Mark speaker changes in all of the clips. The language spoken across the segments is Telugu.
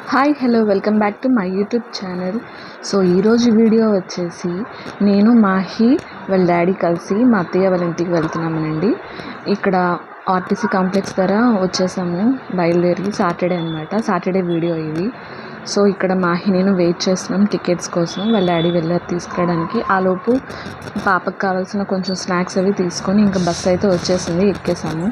Speaker 1: Hi hello welcome back to my YouTube channel so ఈరోజు వీడియో వచ్చేసి నేను మాహి వాళ్ళ డాడీ కలిసి మా అత్తయ్య వాళ్ళ ఇంటికి వెళ్తున్నామనండి. ఇక్కడ ఆర్టీసీ కాంప్లెక్స్ ద్వారా వచ్చేసాము బయలుదేరి సాటర్డే అనమాట సాటర్డే వీడియో ఇది. సో ఇక్కడ మాహి నేను వెయిట్ చేస్తున్నాం టికెట్స్ కోసం. వాళ్ళ డాడీ వెళ్ళారు తీసుకురావడానికి. ఆలోపు పాపకు కావాల్సిన కొంచెం స్నాక్స్ అవి తీసుకొని ఇంకా బస్సు అయితే వచ్చేసింది ఎక్కేసాము.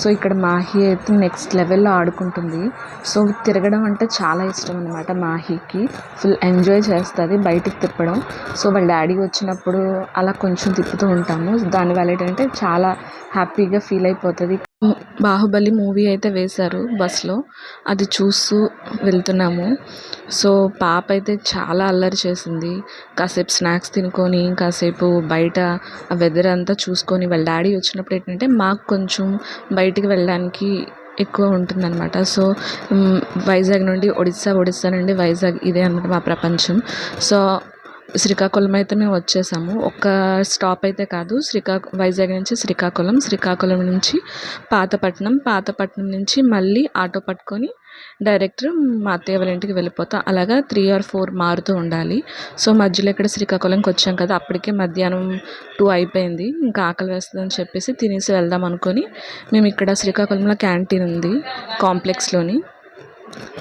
Speaker 1: సో ఇక్కడ మాహి అయితే నెక్స్ట్ లెవెల్లో ఆడుకుంటుంది. సో తిరగడం అంటే చాలా ఇష్టం అనమాట మాహికి. ఫుల్ ఎంజాయ్ చేస్తుంది బయటికి తిప్పడం. సో వాళ్ళ డాడీ వచ్చినప్పుడు అలా కొంచెం తిప్పుతూ ఉంటాము. దానివల్ల ఏంటంటే చాలా హ్యాపీగా ఫీల్ అయిపోతుంది. బాహుబలి మూవీ అయితే వేశారు బస్లో. అది చూస్తూ వెళ్తున్నాము. సో పాప అయితే చాలా అల్లరి చేసింది. కాసేపు స్నాక్స్ తినుకొని కాసేపు బయట ఆ వెదర్ అంతా చూసుకొని వాళ్ళ డాడీ వచ్చినప్పుడు ఏంటంటే మాకు కొంచెం బయటికి వెళ్ళడానికి ఎక్కువ ఉంటుందన్నమాట. సో వైజాగ్ నుండి ఒడిస్సా ఒడిస్సా నుండి వైజాగ్ ఇదే అనమాట మా ప్రపంచం. సో శ్రీకాకుళం అయితే మేము వచ్చేసాము. ఒక్క స్టాప్ అయితే కాదు శ్రీకా వైజాగ్ నుంచి శ్రీకాకుళం శ్రీకాకుళం నుంచి పాతపట్నం పాతపట్నం నుంచి మళ్ళీ ఆటో పట్టుకొని డైరెక్ట్ మా అత్తయ్య వాళ్ళ ఇంటికి వెళ్ళిపోతాం. అలాగా త్రీ ఆర్ ఫోర్ మారుతూ ఉండాలి. సో మధ్యలో ఇక్కడ శ్రీకాకుళంకి వచ్చాం కదా అప్పటికే మధ్యాహ్నం టూ అయిపోయింది. ఇంకా ఆకలి వేస్తుందని చెప్పేసి తినేసి వెళ్దాం అనుకొని మేము ఇక్కడ శ్రీకాకుళంలో క్యాంటీన్ ఉంది కాంప్లెక్స్లోని.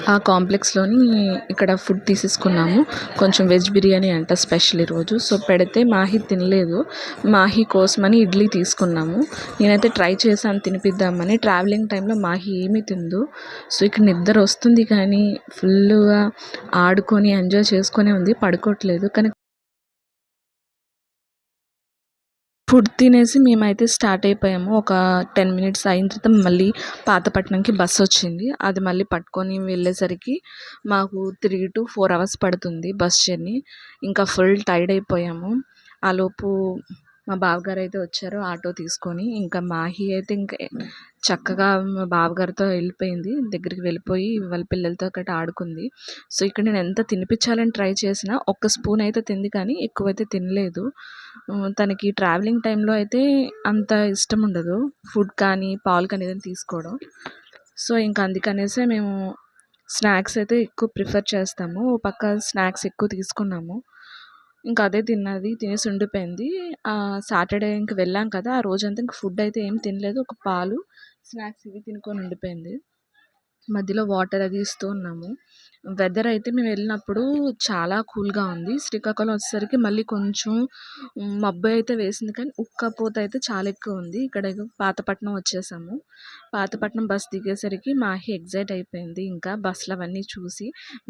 Speaker 1: ఆ కాంప్లెక్స్లోని ఇక్కడ ఫుడ్ తీసేసుకున్నాము. కొంచెం వెజ్ బిర్యానీ అంట స్పెషల్ ఈరోజు. సో పెడితే మాహి తినలేదు. మాహి కోసమని ఇడ్లీ తీసుకున్నాము. నేనైతే ట్రై చేశాను తినిపిద్దామని. ట్రావెలింగ్ టైంలో మాహి ఏమీ తిందు. సో ఇక్కడ నిద్ర వస్తుంది కానీ ఫుల్గా ఆడుకొని ఎంజాయ్ చేసుకునే ఉంది. పడుకోవట్లేదు. కానీ ఫుడ్ తినేసి మేమైతే స్టార్ట్ అయిపోయాము. ఒక టెన్ మినిట్స్ అయిన తర్వాత మళ్ళీ పాతపట్నంకి బస్ వచ్చింది. అది మళ్ళీ పట్టుకొని వెళ్ళేసరికి మాకు త్రీ టు ఫోర్ అవర్స్ పడుతుంది బస్ జర్నీ. ఇంకా ఫుల్ టైర్డ్ అయిపోయాము. ఆలోపు మా బావగారు అయితే వచ్చారు ఆటో తీసుకొని. ఇంకా మాహి అయితే ఇంకా చక్కగా మా బావగారితో వెళ్ళిపోయింది. దగ్గరికి వెళ్ళిపోయి వాళ్ళ పిల్లలతో గట్రా ఆడుకుంది. సో ఇక్కడ నేను ఎంత తినిపించాలని ట్రై చేసినా ఒక్క స్పూన్ అయితే తింది కానీ ఎక్కువైతే తినలేదు. తనకి ట్రావెలింగ్ టైంలో అయితే అంత ఇష్టం ఉండదు. ఫుడ్ కానీ పాలు కానీ ఏదైనా తీసుకోవడం. సో ఇంకా అందుకనేసే మేము స్నాక్స్ అయితే ఎక్కువ ప్రిఫర్ చేస్తాము. ఓ పక్క స్నాక్స్ ఎక్కువ తీసుకున్నాము. ఇంకా అదే తిన్నది తినేసి ఉండిపోయింది. సాటర్డే ఇంక వెళ్ళాం కదా ఆ రోజంతా ఇంక ఫుడ్ అయితే ఏం తినలేదు ఒక పాలు స్నాక్స్ ఇవి తినుకొని ఉండిపోయింది. మధ్యలో వాటర్ అది ఇస్తూ ఉన్నాము. వెదర్ అయితే మేము వెళ్ళినప్పుడు చాలా కూల్గా ఉంది. శ్రీకాకుళం వచ్చేసరికి మళ్ళీ కొంచెం మబ్బు అయితే వేసింది కానీ ఉక్కపోత అయితే చాలా ఎక్కువ ఉంది. ఇక్కడ పాతపట్నం వచ్చేసాము. పాతపట్నం బస్ దిగేసరికి మాహి ఎగ్జైట్ అయిపోయింది. ఇంకా బస్సులు అవన్నీ చూసి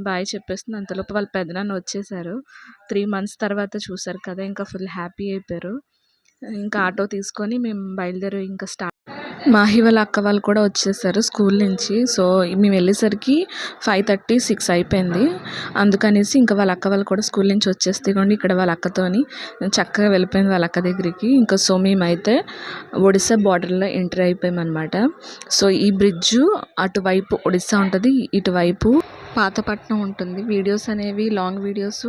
Speaker 1: బాయ్ చెప్పేస్తుంది. అంతలోపు వాళ్ళ పెదనాన్న వచ్చేసారు. త్రీ మంత్స్ తర్వాత చూసారు కదా ఇంకా ఫుల్ హ్యాపీ అయిపోయారు. ఇంకా ఆటో తీసుకొని మేము బయలుదేరి ఇంకా స్టార్ట్ మాహి వాళ్ళ అక్క వాళ్ళు కూడా వచ్చేసారు స్కూల్ నుంచి. సో మేము వెళ్ళేసరికి ఫైవ్ థర్టీ సిక్స్ అయిపోయింది. అందుకనేసి ఇంకా వాళ్ళ అక్క వాళ్ళు కూడా స్కూల్ నుంచి వచ్చేస్తే కూడా ఇక్కడ వాళ్ళ అక్కతోని చక్కగా వెళ్ళిపోయింది వాళ్ళ అక్క దగ్గరికి. ఇంకా సో మేమైతే ఒడిస్సా బార్డర్లో ఎంటర్ అయిపోయామన్నమాట. సో ఈ బ్రిడ్జ్ అటువైపు ఒడిస్సా ఉంటుంది ఇటువైపు పాతపట్నం ఉంటుంది. వీడియోస్ అనేవి లాంగ్ వీడియోస్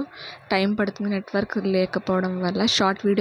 Speaker 1: టైం పడుతుంది నెట్వర్క్ లేకపోవడం వల్ల షార్ట్ వీడియో